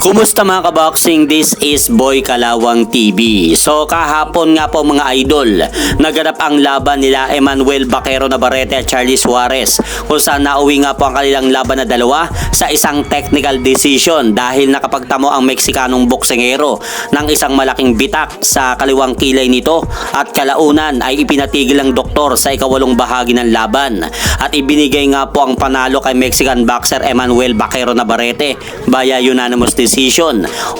Kumusta mga kaboxing? This is Boy Kalawang TV. So kahapon nga po mga idol, naganap ang laban nila Emmanuel Baquero Navarrete at Charlie Suarez kung saan nauwi nga po ang kanilang laban na dalawa sa isang technical decision dahil nakapagtamo ang Meksikanong boksingero ng isang malaking bitak sa kaliwang kilay nito at kalaunan ay ipinatigil ng doktor sa ikawalong bahagi ng laban at ibinigay nga po ang panalo kay Mexican boxer Emmanuel Baquero Navarrete via unanimous decision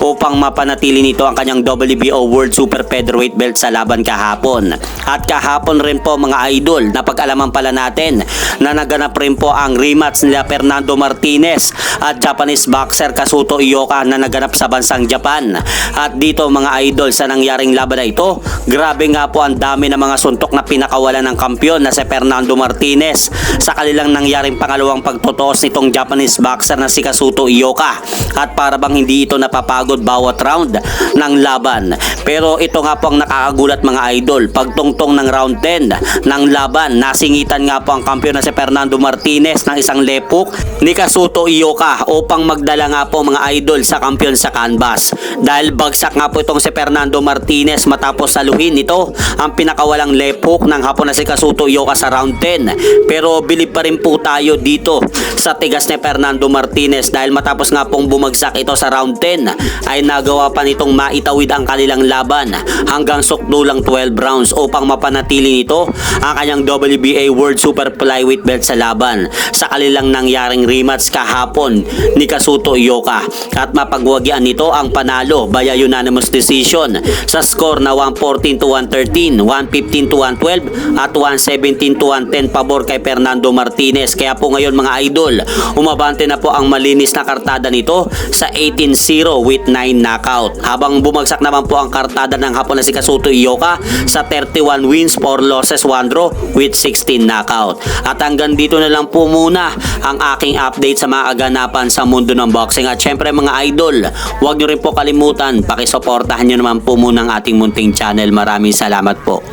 upang mapanatili nito ang kanyang WBO World Super Featherweight belt sa laban kahapon. At kahapon rin po mga idol, napag-alaman pala natin na naganap rin po ang rematch nila Fernando Martinez at Japanese boxer Kazuto Ioka na naganap sa bansang Japan. At dito mga idol sa nangyaring laban na ito, grabe nga po ang dami ng mga suntok na pinakawalan ng kampyon na si Fernando Martinez sa kanilang nangyaring pangalawang pagtotoos nitong Japanese boxer na si Kazuto Ioka. At para bang hindi ito napapagod bawat round ng laban. Pero ito nga po ang nakakagulat mga idol. Pagtungtong ng round 10 ng laban, nasingitan nga po ang kampiyon na si Fernando Martinez ng isang lepok ni Kazuto Ioka upang magdala nga po mga idol sa kampiyon sa canvas. Dahil bagsak nga po itong si Fernando Martinez matapos saluhin ito ang pinakawalang lepok ng hapon na si Kazuto Ioka sa round 10. Pero bilib pa rin po tayo dito sa tigas ni Fernando Martinez dahil matapos nga pong bumagsak ito sa round 10 ay nagawa pa nitong maitawid ang kanilang laban hanggang sukdulang 12 rounds upang mapanatili nito ang kanyang WBA World Super Flyweight belt sa laban. Sa kanilang nangyaring rematch kahapon ni Kazuto Ioka. At mapagwagyan nito ang panalo via unanimous decision sa score na 114 to 113, 115 to 112 at 117 to 110 pabor kay Fernando Martinez. Kaya po ngayon mga idol umabante na po ang malinis na kartada nito sa 18-0 with 9 knockout. Habang bumagsak naman po ang kartada ng hapon na si Kazuto Ioka sa 31 wins 4 losses 1 draw with 16 knockout. At hanggang dito na lang po muna ang aking update sa mga kaganapan sa mundo ng boxing. At syempre mga idol huwag nyo rin po kalimutan pakisuportahan nyo naman po muna ang ating munting channel. Maraming salamat po